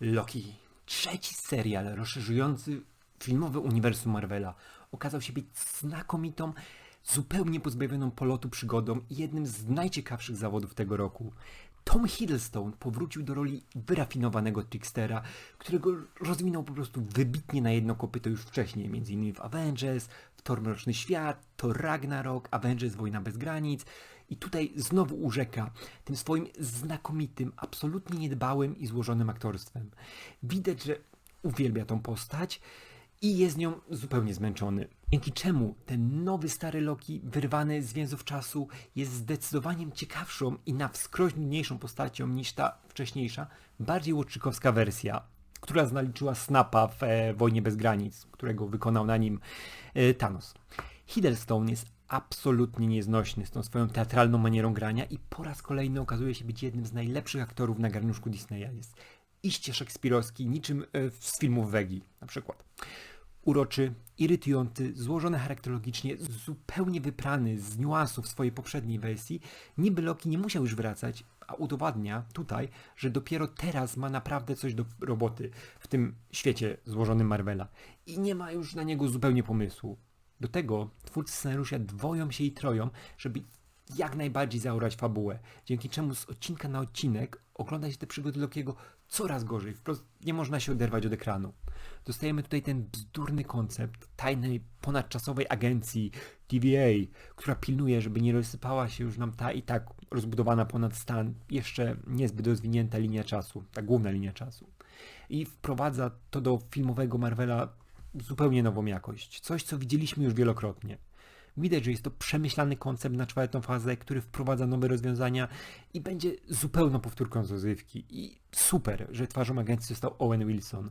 Loki, trzeci serial rozszerzujący filmowe uniwersum Marvela, okazał się być znakomitą, zupełnie pozbawioną polotu przygodą i jednym z najciekawszych zawodów tego roku. Tom Hiddleston powrócił do roli wyrafinowanego trickstera, którego rozwinął po prostu wybitnie na jedno kopyto już wcześniej, m.in. w Avengers, w Thor Mroczny Świat, Thor Ragnarok, Avengers Wojna bez granic i tutaj znowu urzeka tym swoim znakomitym, absolutnie niedbałym i złożonym aktorstwem. Widać, że uwielbia tą postać i jest nią zupełnie zmęczony. Dzięki czemu ten nowy stary Loki, wyrwany z więzów czasu, jest zdecydowanie ciekawszą i na wskroś postacią niż ta wcześniejsza, bardziej łotrzykowska wersja, która znaliczyła Snapa w e, Wojnie bez granic, którego wykonał na nim e, Thanos. Hiddleston jest absolutnie nieznośny z tą swoją teatralną manierą grania i po raz kolejny okazuje się być jednym z najlepszych aktorów na garnuszku Disneya. Jest iście szekspirowski, niczym e, z filmów Wegi na przykład. Uroczy, irytujący, złożony charakterologicznie, zupełnie wyprany z niuansów swojej poprzedniej wersji, niby Loki nie musiał już wracać, a udowadnia tutaj, że dopiero teraz ma naprawdę coś do roboty w tym świecie złożonym Marvela i nie ma już na niego zupełnie pomysłu. Do tego twórcy scenariusza dwoją się i troją, żeby jak najbardziej zaorać fabułę, dzięki czemu z odcinka na odcinek ogląda się te przygody Lokiego coraz gorzej, wprost nie można się oderwać od ekranu. Dostajemy tutaj ten bzdurny koncept tajnej, ponadczasowej agencji TVA, która pilnuje, żeby nie rozsypała się już nam ta i tak rozbudowana ponad stan, jeszcze niezbyt rozwinięta linia czasu, ta główna linia czasu. I wprowadza to do filmowego Marvela zupełnie nową jakość. Coś, co widzieliśmy już wielokrotnie. Widać, że jest to przemyślany koncept na czwartą fazę, który wprowadza nowe rozwiązania i będzie zupełną powtórką z rozrywki. I super, że twarzą agencji został Owen Wilson.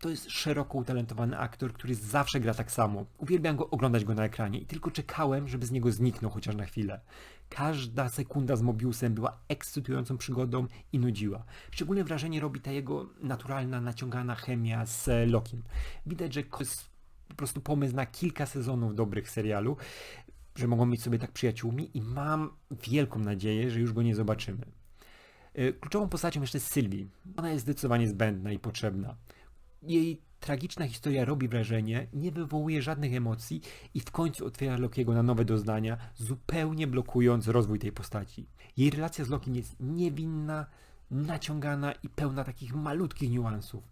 To jest szeroko utalentowany aktor, który zawsze gra tak samo. Uwielbiam go oglądać go na ekranie i tylko czekałem, żeby z niego zniknął chociaż na chwilę. Każda sekunda z Mobiusem była ekscytującą przygodą i nudziła. Szczególne wrażenie robi ta jego naturalna, naciągana chemia z Lokim. Widać, że jest po prostu pomysł na kilka sezonów dobrych serialu, że mogą być sobie tak przyjaciółmi i mam wielką nadzieję, że już go nie zobaczymy. Y, kluczową postacią jeszcze jest Sylwii. Ona jest zdecydowanie zbędna i potrzebna. Jej tragiczna historia robi wrażenie, nie wywołuje żadnych emocji i w końcu otwiera Lokiego na nowe doznania, zupełnie blokując rozwój tej postaci. Jej relacja z Lokiem jest niewinna, naciągana i pełna takich malutkich niuansów.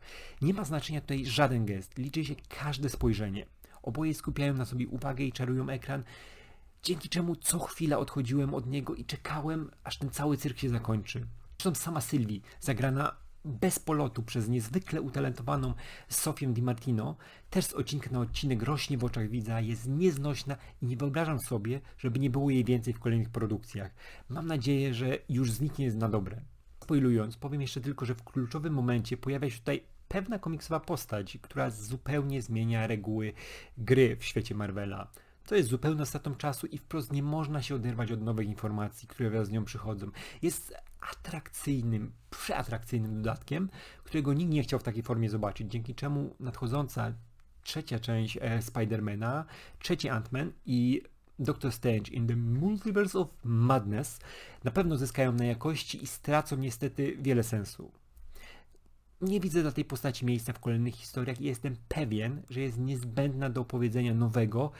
Nie ma znaczenia tutaj żaden gest, liczy się każde spojrzenie. Oboje skupiają na sobie uwagę i czarują ekran, dzięki czemu co chwila odchodziłem od niego i czekałem, aż ten cały cyrk się zakończy. Zresztą sama Sylwii, zagrana bez polotu przez niezwykle utalentowaną Sofię Di Martino, też z odcinka na odcinek rośnie w oczach widza, jest nieznośna i nie wyobrażam sobie, żeby nie było jej więcej w kolejnych produkcjach. Mam nadzieję, że już zniknie na dobre. Spoilując, powiem jeszcze tylko, że w kluczowym momencie pojawia się tutaj pewna komiksowa postać, która zupełnie zmienia reguły gry w świecie Marvela. To jest zupełną stratą czasu i wprost nie można się oderwać od nowych informacji, które wraz z nią przychodzą. Jest atrakcyjnym, przeatrakcyjnym dodatkiem, którego nikt nie chciał w takiej formie zobaczyć, dzięki czemu nadchodząca trzecia część e, Spidermana, trzeci Ant-Man i Doctor Strange in the Multiverse of Madness na pewno zyskają na jakości i stracą niestety wiele sensu. Nie widzę dla tej postaci miejsca w kolejnych historiach i jestem pewien, że jest niezbędna do opowiedzenia nowego,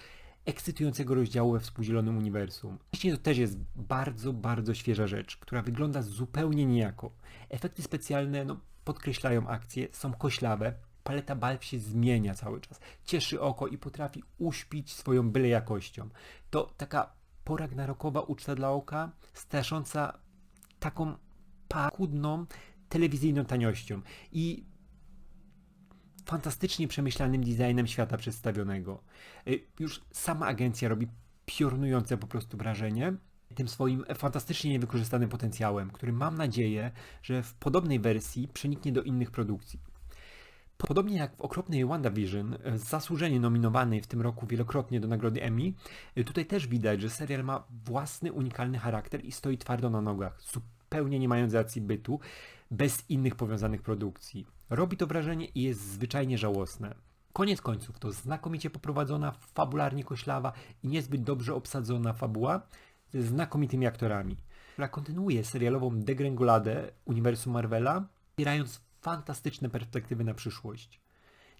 ekscytującego rozdziału we współdzielonym uniwersum. Właśnie to też jest bardzo, bardzo świeża rzecz, która wygląda zupełnie niejako. Efekty specjalne no, podkreślają akcje, są koślawe, paleta barw się zmienia cały czas, cieszy oko i potrafi uśpić swoją byle jakością. To taka poragnarokowa uczta dla oka, strasząca taką pakudną, telewizyjną taniością i fantastycznie przemyślanym designem świata przedstawionego. Y, już sama agencja robi piorunujące po prostu wrażenie tym swoim fantastycznie niewykorzystanym potencjałem, który mam nadzieję, że w podobnej wersji przeniknie do innych produkcji. Podobnie jak w okropnej WandaVision, e, zasłużenie nominowanej w tym roku wielokrotnie do nagrody Emmy, e, tutaj też widać, że serial ma własny, unikalny charakter i stoi twardo na nogach, zupełnie nie mając racji bytu, bez innych powiązanych produkcji. Robi to wrażenie i jest zwyczajnie żałosne. Koniec końców to znakomicie poprowadzona, fabularnie koślawa i niezbyt dobrze obsadzona fabuła ze znakomitymi aktorami, która kontynuuje serialową degrengoladę uniwersum Marvela, wspierając fantastyczne perspektywy na przyszłość.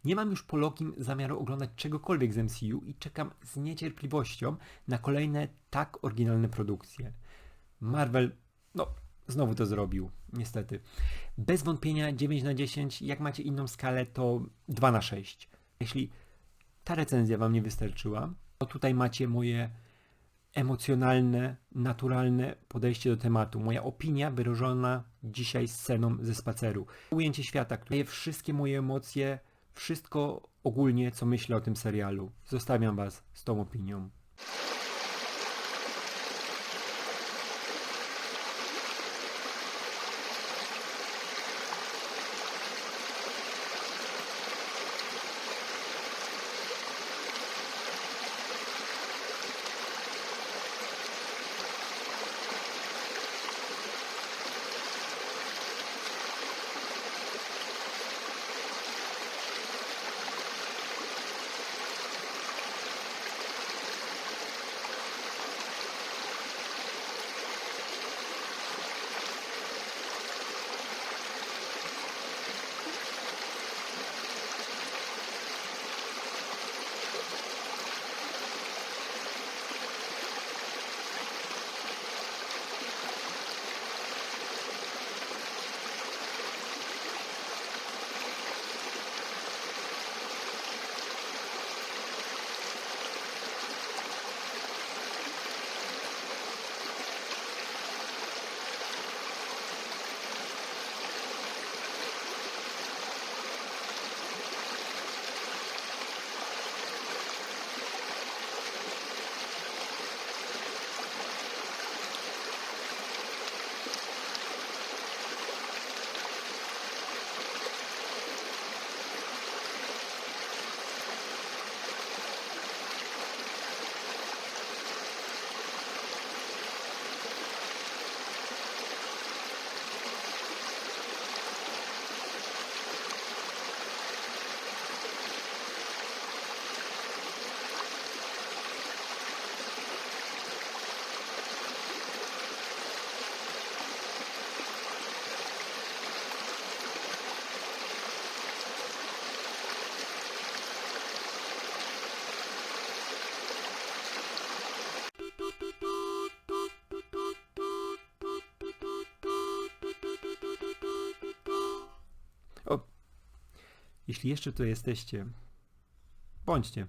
Nie mam już po Lokim zamiaru oglądać czegokolwiek z MCU i czekam z niecierpliwością na kolejne tak oryginalne produkcje. Marvel, no, znowu to zrobił, niestety. Bez wątpienia 9 na 10, jak macie inną skalę, to 2 na 6. Jeśli ta recenzja Wam nie wystarczyła, to tutaj macie moje emocjonalne, naturalne podejście do tematu. Moja opinia wyrażona dzisiaj sceną ze spaceru. Ujęcie świata, które daje wszystkie moje emocje, wszystko ogólnie, co myślę o tym serialu. Zostawiam Was z tą opinią. Jeśli jeszcze tu jesteście, bądźcie.